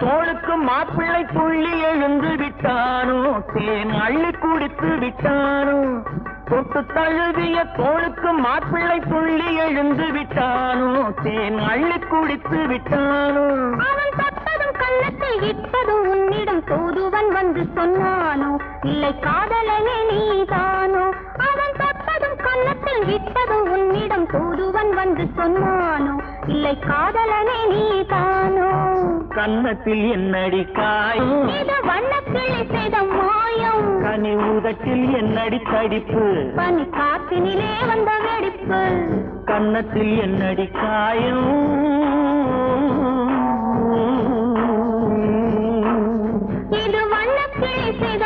தோளுக்கு மாப்பிள்ளை துள்ளி எழுந்து விட்டானோ தேன் அள்ளி குடித்து விட்டானோ. தொட்டு தழுவிய தோளுக்கு மாப்பிள்ளை துள்ளி எழுந்து விட்டானோ தேன் அள்ளி குடித்து விட்டானோ. அவன் தொட்டதும் கன்னத்தில் இட்டதும் உன்னிடம் தூதுவன் வந்து சொன்னானோ இல்லை காதலனே நீதானோ. அவன் தொட்டதும் கன்னத்தில் இட்டதும் உன்னிடம் தூதுவன் வந்து சொன்னானோ இல்லை காதலனே நீதானோ. கன்னத்தில் என்னடி காயம் வண்ணக்கிளி செய்த மாயம். கனி உதட்டில் என்னடி தடிப்பு? பனி காத்தினிலே வந்த வெடிப்பு. கன்னத்தில் என்னடி காயம்? இது வண்ணக்கிளி செய்த